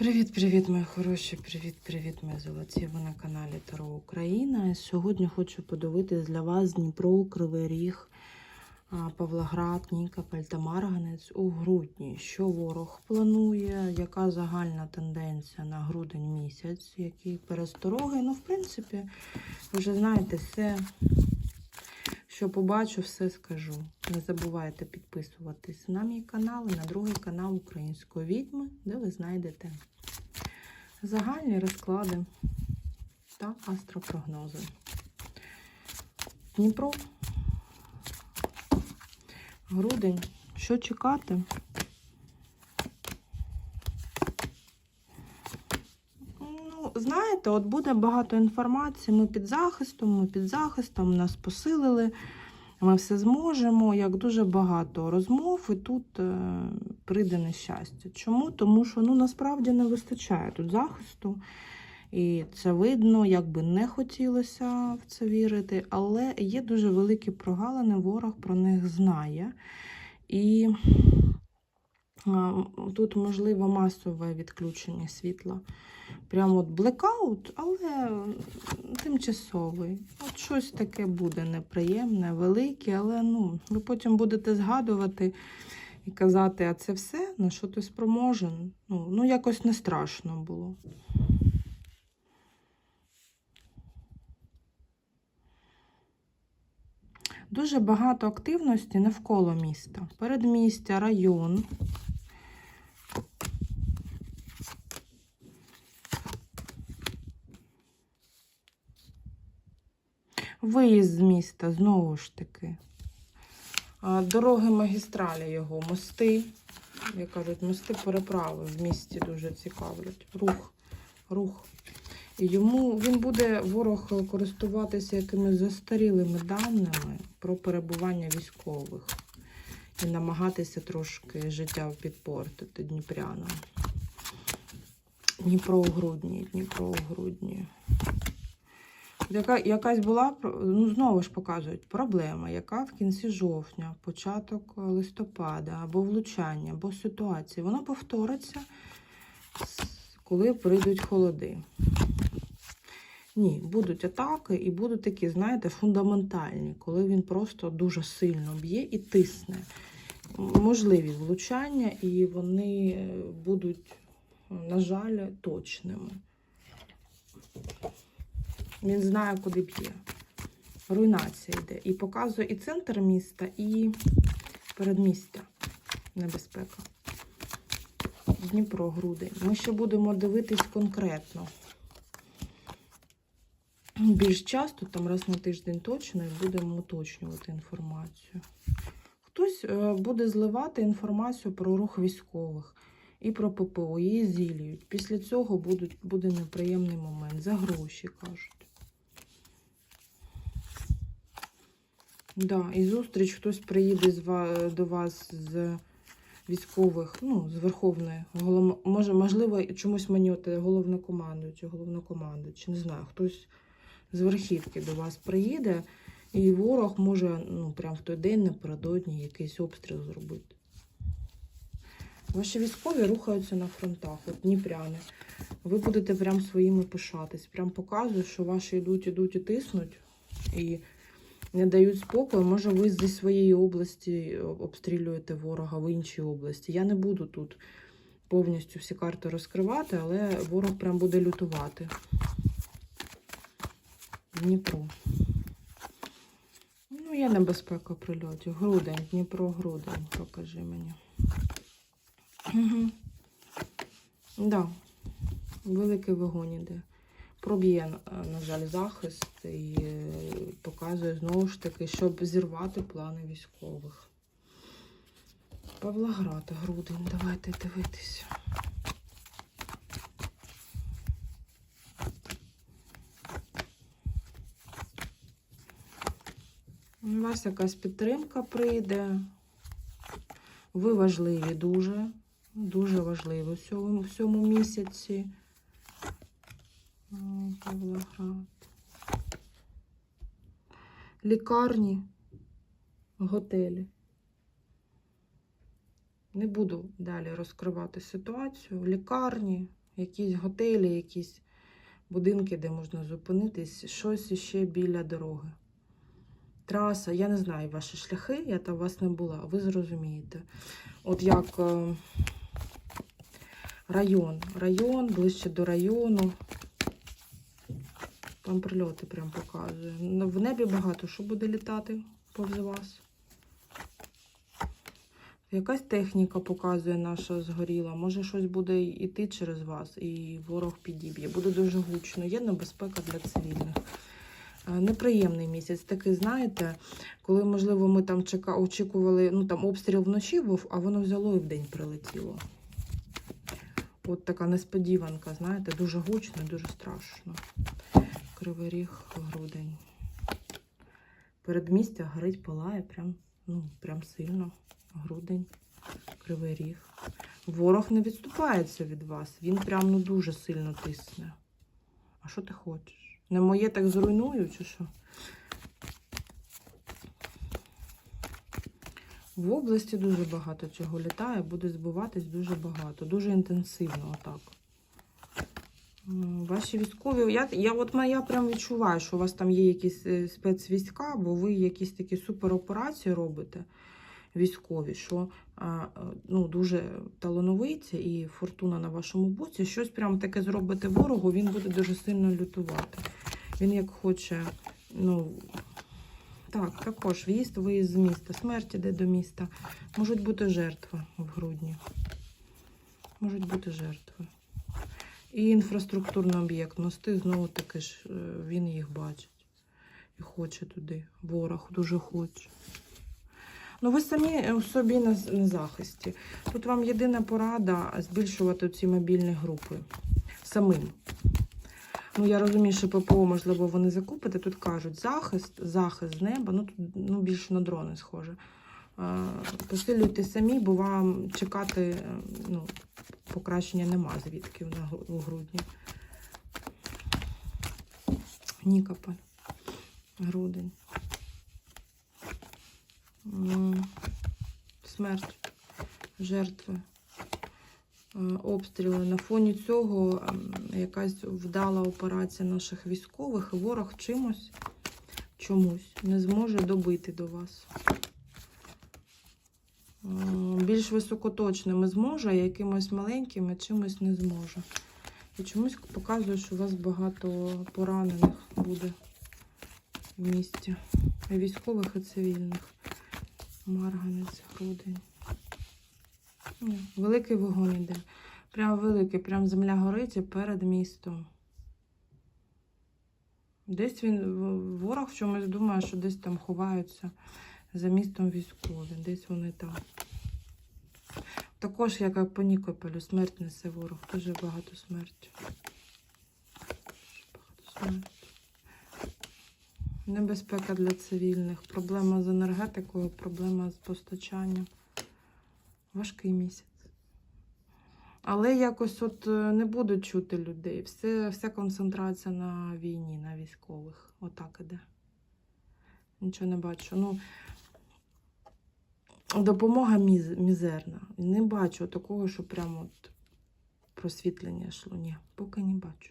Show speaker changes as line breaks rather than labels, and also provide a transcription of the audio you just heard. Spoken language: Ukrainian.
Привіт-привіт, мої хороші! Привіт-привіт, мої золоті! Ви на каналі Таро Україна. І Сьогодні хочу подивитись для вас Дніпро, Кривий Ріг, Павлоград, Нікополь та Марганець у грудні. Що ворог планує, яка загальна тенденція на грудень місяць, які перестороги. Ну, в принципі, ви вже знаєте, все, що побачу, все скажу. Не забувайте підписуватись на мій канал і на другий канал Української відьми, де ви знайдете загальні розклади та астропрогнози. Дніпро. Грудень. Що чекати? Ну, знаєте, от буде багато інформації. Ми під захистом, ми під захистом, нас посилили, ми все зможемо. Як дуже багато розмов, і тут е, прийде нещастя. Чому? Тому що ну, насправді не вистачає тут захисту. І це видно, як би не хотілося в це вірити, але є дуже великі прогалини, ворог про них знає. І тут можливо масове відключення світла. Прямо от блекаут, але тимчасовий. От щось таке буде неприємне, велике, але ну, ви потім будете згадувати і казати, а це все, на що ти спроможен. Ну, ну якось не страшно було. Дуже багато активності навколо міста. Передмістя, район. Виїзд з міста, знову ж таки. Дороги магістралі його, мости. Як кажуть, мости переправи в місті дуже цікавлять. Рух, рух. І йому він буде ворог користуватися якимись застарілими даними про перебування військових і намагатися трошки життя підпортити Дніпрянам. Дніпро у грудні, Дніпро у грудні. Яка, якась була, ну знову ж показують, проблема, яка в кінці жовтня, початок листопада, або влучання, або ситуація, вона повториться, коли прийдуть холоди. Ні, будуть атаки і будуть такі, знаєте, фундаментальні, коли він просто дуже сильно б'є і тисне. Можливі влучання, і вони будуть, на жаль, точними. Він знає, куди б'є. Руйнація йде. І показує і центр міста, і передмістя. Небезпека. Дніпро, грудень. Ми ще будемо дивитись конкретно. Більш часто, там раз на тиждень точно, і будемо уточнювати інформацію. Хтось е, буде зливати інформацію про рух військових і про ППО, її зілюють. Після цього будуть, буде неприємний момент. За гроші кажуть. Да, і зустріч хтось приїде з ва- до вас з військових, ну, з Верховної, голом... може, можливо, чомусь мені от головнокомандуючий, головнокомандуючий, не знаю, хтось з верхівки до вас приїде, і ворог може ну, прямо в той день напередодні якийсь обстріл зробити. Ваші військові рухаються на фронтах, от Дніпряни. Ви будете прям своїми пишатись. Прям показують, що ваші йдуть, ідуть і тиснуть, і не дають спокою. Може, ви зі своєї області обстрілюєте ворога в іншій області. Я не буду тут повністю всі карти розкривати, але ворог прям буде лютувати. Дніпро. Ну, є небезпека прильотів. Грудень, Дніпро, грудень, покажи мені. Угу. Да. Великий вогонь іде. Проб'є, на жаль, захист і е, показує знову ж таки, щоб зірвати плани військових. Павлоград, грудень, давайте дивитися. У вас якась підтримка прийде. Ви важливі дуже, дуже важливі в цьому місяці. Лікарні, готелі. Не буду далі розкривати ситуацію. Лікарні, Якісь готелі, якісь будинки, де можна зупинитись, щось іще біля дороги. Траса, я не знаю ваші шляхи, я там у вас не була, ви зрозумієте. От як е, район, район, ближче до району. Там прильоти прям показує. В небі багато що буде літати повз вас. Якась техніка показує наша згоріла. Може щось буде йти через вас, і ворог підіб'є. Буде дуже гучно. Є небезпека для цивільних. Е, Неприємний місяць. Такий, знаєте, коли, можливо, ми там чека... очікували, ну там обстріл вночі був, а воно взяло і вдень прилетіло. От така несподіванка, знаєте, дуже гучно, дуже страшно. Кривий ріг, грудень. Передмістя горить, палає, прям, ну, прям сильно. Грудень, кривий ріг. Ворог не відступається від вас. Він прям ну дуже сильно тисне. А що ти хочеш? Не моє так зруйную, чи що? В області дуже багато чого літає, буде збиватись дуже багато, дуже інтенсивно отак. Ваші військові, я, я, от я прям відчуваю, що у вас там є якісь е, спецвійська, бо ви якісь такі супероперації робите військові, що е, ну, дуже талановиті і фортуна на вашому боці. Щось прям таке зробите ворогу, він буде дуже сильно лютувати. Він як хоче, ну. Так, також в'їзд, виїзд з міста, смерть іде до міста. Можуть бути жертви в грудні. Можуть бути жертви. І інфраструктурний об'єкт. Мости знову таки ж е, він їх бачить. І хоче туди. Ворог дуже хоче. Ну, ви самі е, собі на, на захисті. Тут вам єдина порада збільшувати ці мобільні групи самим. Ну, я розумію, що ППО, можливо, вони закупите. Тут кажуть захист, захист з неба, ну тут ну, більше на дрони схоже. Е, Посилюйте самі, бо вам чекати е, ну, покращення нема звідки у грудні. Нікополь. Грудень. Смерть, жертви, е, обстріли. На фоні цього якась вдала операція наших військових, і ворог чимось, чомусь не зможе добити до вас. Більш високоточними зможе, а якимось маленькими чимось не зможе. І чомусь показує, що у вас багато поранених буде в місті. І військових, і цивільних. Марганець, грудень. Великий вогонь іде. Прям великий, прям земля горить і перед містом. Десь він, ворог в чомусь думає, що десь там ховаються за містом військові, десь вони там. Також, як і по Нікополю, смерть несе ворог. Дуже багато смерті. Багато смерті. Небезпека для цивільних, проблема з енергетикою, проблема з постачанням. Важкий місяць. Але якось от е, не буду чути людей. Все, вся концентрація на війні, на військових. Отак іде. Нічого не бачу. Ну, допомога міз, мізерна. Не бачу такого, що прямо от просвітлення йшло. Ні, поки не бачу.